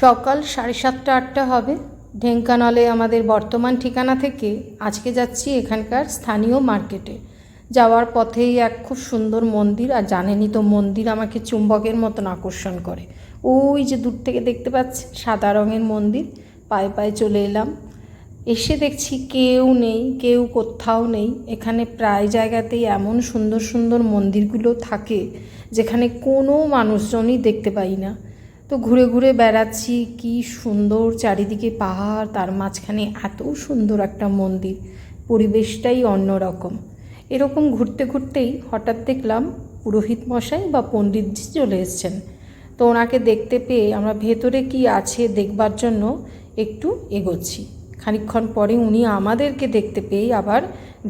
সকাল সাড়ে সাতটা আটটা হবে। ঢেঙ্কানালে আমাদের বর্তমান ঠিকানা থেকে আজকে যাচ্ছি এখানকার স্থানীয় মার্কেটে। যাওয়ার পথেই এক খুব সুন্দর মন্দির আর জানেনি তো মন্দির আমাকে চুম্বকের মতন আকর্ষণ করে। ওই যে দূর থেকে দেখতে পাচ্ছেন, সাদা রঙের মন্দির। পায়ে পায়ে চলে এলাম। এসে দেখছি কেউ নেই, কেউ কোথাও নেই। এখানে প্রায় জায়গাতেই এমন সুন্দর সুন্দর মন্দিরগুলো থাকে যেখানে কোনো মানুষজনই দেখতে পাই না। তো ঘুরে ঘুরে বেড়াচ্ছি, কি সুন্দর চারিদিকে পাহাড়, তার মাঝখানে এত সুন্দর একটা মন্দির, পরিবেশটাই অন্যরকম। এরকম ঘুরতে ঘুরতেই হঠাৎ দেখলাম পুরোহিত মশাই বা পণ্ডিতজি চলে এসছেন। তো ওনাকে দেখতে পেয়ে আমরা ভেতরে কি আছে দেখবার জন্য একটু এগোচ্ছি। খানিকক্ষণ পরে উনি আমাদেরকে দেখতে পেয়েই আবার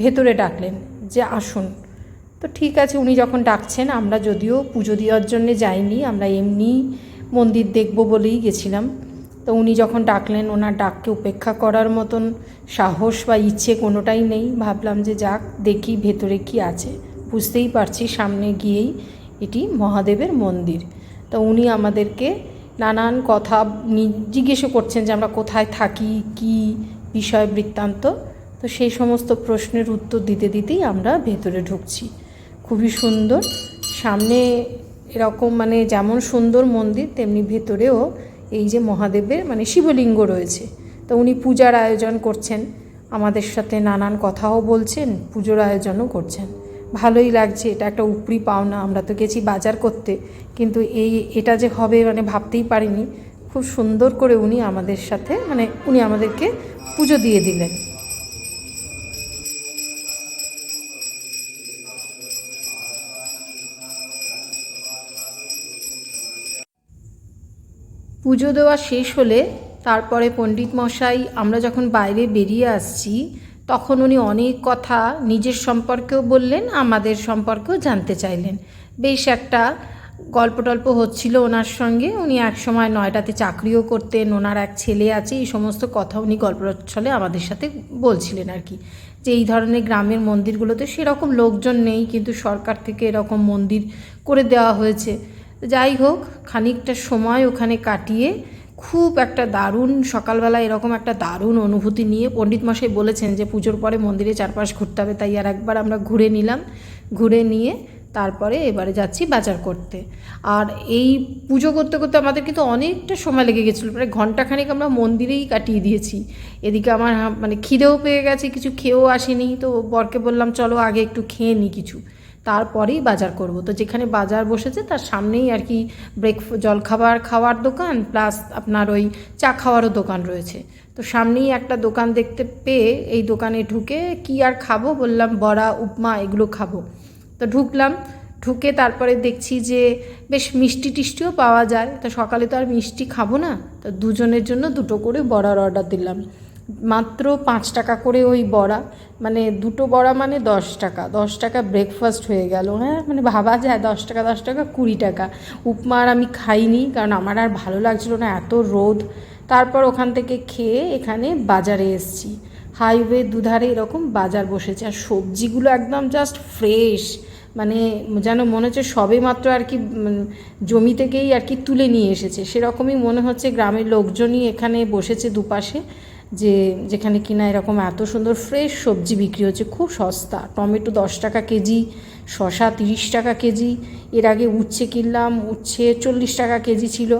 ভেতরে ডাকলেন যে আসুন। তো ঠিক আছে, উনি যখন ডাকছেন, আমরা যদিও পুজো দেওয়ার জন্যে যাইনি, আমরা এমনি মন্দির দেখব বলেই গেছিলাম। তো উনি যখন ডাকলেন, ওনার ডাককে উপেক্ষা করার মতন সাহস বা ইচ্ছে কোনোটাই নেই। ভাবলাম যে যাক, দেখি ভেতরে কি আছে। বুঝতেই পারছি সামনে গিয়েই এটি মহাদেবের মন্দির। তো উনি আমাদেরকে নানান কথা জিজ্ঞেসও করছেন যে আমরা কোথায় থাকি, কি বিষয় বৃত্তান্ত। তো সেই সমস্ত প্রশ্নের উত্তর দিতে দিতেই আমরা ভেতরে ঢুকছি। খুবই সুন্দর। সামনে এরকম মানে যেমন সুন্দর মন্দির, তেমনি ভেতরেও এই যে মহাদেবের মানে শিবলিঙ্গ রয়েছে। তো উনি পূজার আয়োজন করছেন, আমাদের সাথে নানান কথাও বলছেন, পুজোর আয়োজনও করছেন। ভালোই লাগছে, এটা একটা উপরি পাওনা, আমরা তো গেছি বাজার করতে। কিন্তু এই, এটা যে হবে মানে ভাবতেই পারিনি। খুব সুন্দর করে উনি আমাদের সাথে মানে উনি আমাদেরকে পুজো দিয়ে দিলেন। পুজো দেওয়া শেষ হলে তারপরে পণ্ডিত মশাই, আমরা যখন বাইরে বেরিয়ে আসছি, তখন উনি অনেক কথা নিজের সম্পর্কেও বললেন, আমাদের সম্পর্কেও জানতে চাইলেন। বেশ একটা গল্প টল্প হচ্ছিল ওনার সঙ্গে। উনি এক সময় নয়টাতে চাকরিও করতেন, ওনার এক ছেলে আছে, এই সমস্ত কথা উনি গল্প ছলে আমাদের সাথে বলছিলেন আর কি। যে এই ধরনের গ্রামের মন্দিরগুলোতে সেরকম লোকজন নেই, কিন্তু সরকার থেকে এরকম মন্দির করে দেওয়া হয়েছে। যাই হোক, খানিকটা সময় ওখানে কাটিয়ে খুব একটা দারুণ, সকালবেলা এরকম একটা দারুণ অনুভূতি নিয়ে পণ্ডিত মশাই বলেছেন যে পুজোর পরে মন্দিরে চারপাশ ঘুরতে হবে, তাই আর একবার আমরা ঘুরে নিলাম। ঘুরে নিয়ে তারপরে এবারে যাচ্ছি বাজার করতে। আর এই পুজো করতে করতে আমাদের কিন্তু অনেকটা সময় লেগে গেছিল, প্রায় ঘন্টাখানেক আমরা মন্দিরেই কাটিয়ে দিয়েছি। এদিকে আমার মানে খিদেও পেয়ে গেছে, কিছু খেয়েও আসেনি, তো বরকে বললাম, চলো আগে একটু খেয়ে নিই কিছু। তারপরেই বাজার করব। তো যেখানে বাজার বসেছে, তার সামনেই আর কি ব্রেক জলখাবার খাওয়ার দোকান প্লাস আপনার ওই চা খাওয়ারও দোকান রয়েছে। তো সামনেই একটা দোকান দেখতে পেয়ে এই দোকানে ঢুকে কি আর খাব বললাম, বড়া, উপমা এগুলো খাব। তো ঢুকলাম, ঢুকে তারপরে দেখছি যে বেশ মিষ্টি টিষ্টিও পাওয়া যায়। তো সকালে তো আর মিষ্টি খাব না, তো দুজনের জন্য দুটো করে বড়ার অর্ডার দিলাম। মাত্র পাঁচ টাকা করে ওই বড়া। মানে দুটো বড়া মানে দশ টাকা। দশ টাকা ব্রেকফাস্ট হয়ে গেল। হ্যাঁ মানে ভাবা যায়, দশ টাকা দশ টাকা, কুড়ি টাকা। উপমা আর আমি খাইনি, কারণ আমার আর ভালো লাগছিল না, এত রোদ। তারপর ওখান থেকে খেয়ে এখানে বাজারে এসছি। হাইওয়ে দুধারে এরকম বাজার বসেছে। আর সবজিগুলো একদম জাস্ট ফ্রেশ মানে যেন মনে হচ্ছে সবে মাত্র আর কি জমি থেকেই আর কি তুলে নিয়ে এসেছে। সেরকমই মনে হচ্ছে গ্রামের লোকজনই এখানে বসেছে দুপাশে। যে যেখানে কিনা এরকম এত সুন্দর ফ্রেশ সবজি বিক্রি হচ্ছে, খুব সস্তা। টমেটো দশ টাকা কেজি শশা তিরিশ টাকা কেজি, এর আগে উচ্ছে কিনলাম, উচ্ছে চল্লিশ টাকা কেজি ছিল।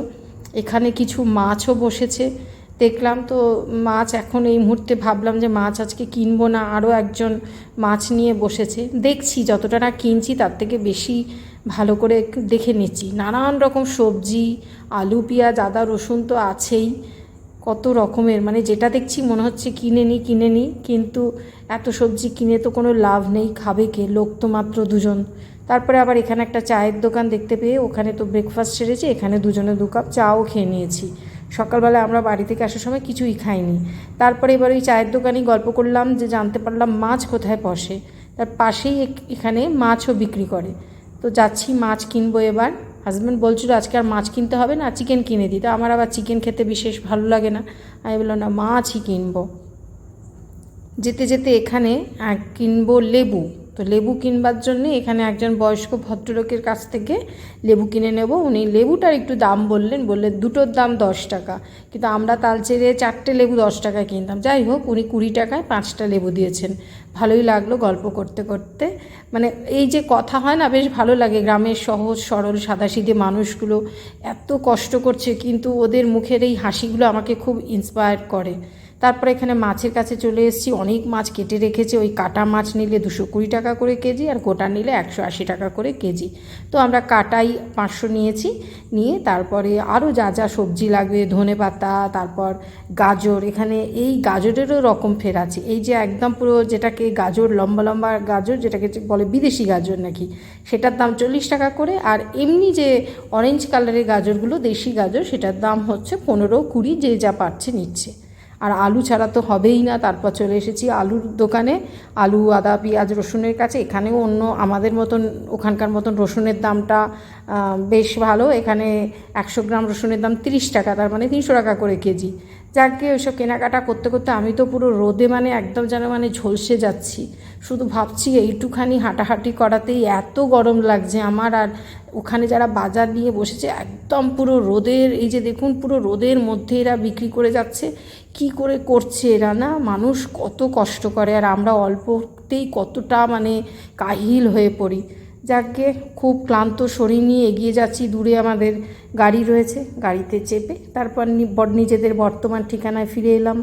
এখানে কিছু মাছও বসেছে। দেখলাম তো মাছ এখন এই মুহূর্তে ভাবলাম যে মাছ আজকে কিনবো না, আরও একজন মাছ নিয়ে বসেছে। দেখছি যতটা না কিনছি তার থেকে বেশি ভালো করে দেখে নিচ্ছি। নানান রকম সবজি, আলু, পেঁয়াজ, আদা, রসুন তো আছেই। কত রকমের মানে যেটা দেখছি মনে হচ্ছে কিনে নিই কিনে নিই কিন্তু এত সবজি কিনে তো কোনো লাভ নেই, খাবে কে? লোক তো মাত্র দুজন। তারপরে আবার এখানে একটা চায়ের দোকান দেখতে পেয়ে ওখানে তো ব্রেকফাস্ট সেরেছে, এখানে দুজনে দু কাপ চাও খেয়ে নিয়েছি। সকালবেলা আমরা বাড়ি থেকে আসার সময় কিছুই খাইনি। তারপরে এবার ওই চায়ের দোকানেই গল্প করলাম যে জানতে পারলাম মাছ কোথায় বসে তার পাশেই এখানে মাছও বিক্রি করে। তো যাচ্ছি মাছ কিনবো এবার। হাজব্যান্ড বলছিল, আজকে আর মাছ কিনতে হবে না চিকেন কিনে দিই তো আমার আবার চিকেন খেতে বিশেষ ভালো লাগে না। আমি বললাম, না, মাছই কিনবো। যেতে যেতে এখানে কিনবো লেবু। তো লেবু কিনবার জন্য এখানে একজন বয়স্ক ভদ্রলোকের কাছ থেকে লেবু কিনে নেব। উনি লেবুটার একটু দাম বললেন বললেন দুটোর দাম দশ টাকা। কিন্তু আমরা তালচেরে চারটে লেবু দশ টাকায় কিনতাম। যাই হোক, উনি কুড়ি টাকায় পাঁচটা লেবু দিয়েছেন। ভালোই লাগল গল্প করতে করতে। মানে এই যে কথা হয় না, বেশ ভালো লাগে গ্রামের সহজ সরল সাদাসিধে মানুষগুলো এত কষ্ট করছে, কিন্তু ওদের মুখের এই হাসিগুলো আমাকে খুব ইন্সপায়ার করে। তারপরে এখানে মাছের কাছে চলে এসেছি। অনেক মাছ কেটে রেখেছে। ওই কাটা মাছ নিলে দুশো কুড়ি টাকা করে কেজি আর গোটা নিলে একশো আশি টাকা করে কেজি। তো আমরা কাটাই পাঁচশো নিয়েছি। নিয়ে তারপরে আরও যা যা সবজি লাগবে, ধনে পাতা, তারপর গাজর। এখানে এই গাজরেরও রকম ফের আছে। এই যে একদম পুরো যেটাকে গাজর, লম্বা লম্বা গাজর, যেটাকে বলে বিদেশি গাজর নাকি, সেটার দাম চল্লিশ টাকা করে। আর এমনি যে অরেঞ্জ কালারের গাজরগুলো, দেশি গাজর, সেটার দাম হচ্ছে পনেরো কুড়ি, যে যা পারছে নিচ্ছে। আর আলু ছাড়া তো হবেই না, তারপর চলে এসেছি আলুর দোকানে। আলু, আদা, পেঁয়াজ, রসুনের কাছে। এখানেও অন্য আমাদের মতন, ওখানকার মতন রসুনের দামটা বেশ ভালো। এখানে একশো গ্রাম রসুনের দাম তিরিশ টাকা, তার মানে তিনশো টাকা করে কেজি। যাকে ওইসব কেনাকাটা করতে করতে আমি তো পুরো রোদে মানে একদম যেন মানে ঝলসে যাচ্ছি। শুধু ভাবছি এইটুখানি হাঁটাহাঁটি করাতেই এত গরম লাগছে আমার আর ওখানে যারা বাজার নিয়ে বসেছে একদম পুরো রোদের, এই যে দেখুন পুরো রোদের মধ্যে এরা বিক্রি করে যাচ্ছে। কি করে করছে এরা না? মানুষ কত কষ্ট করে আর আমরা অল্পতেই কতটা মানে কাহিল হয়ে পড়ি। যাকে খুব ক্লান্ত শরীর নিয়ে এগিয়ে যাচ্ছি, দূরে আমাদের গাড়ি রয়েছে, গাড়িতে চেপে। তারপর নিজেদের বর্তমান ঠিকানায় ফিরে এলাম।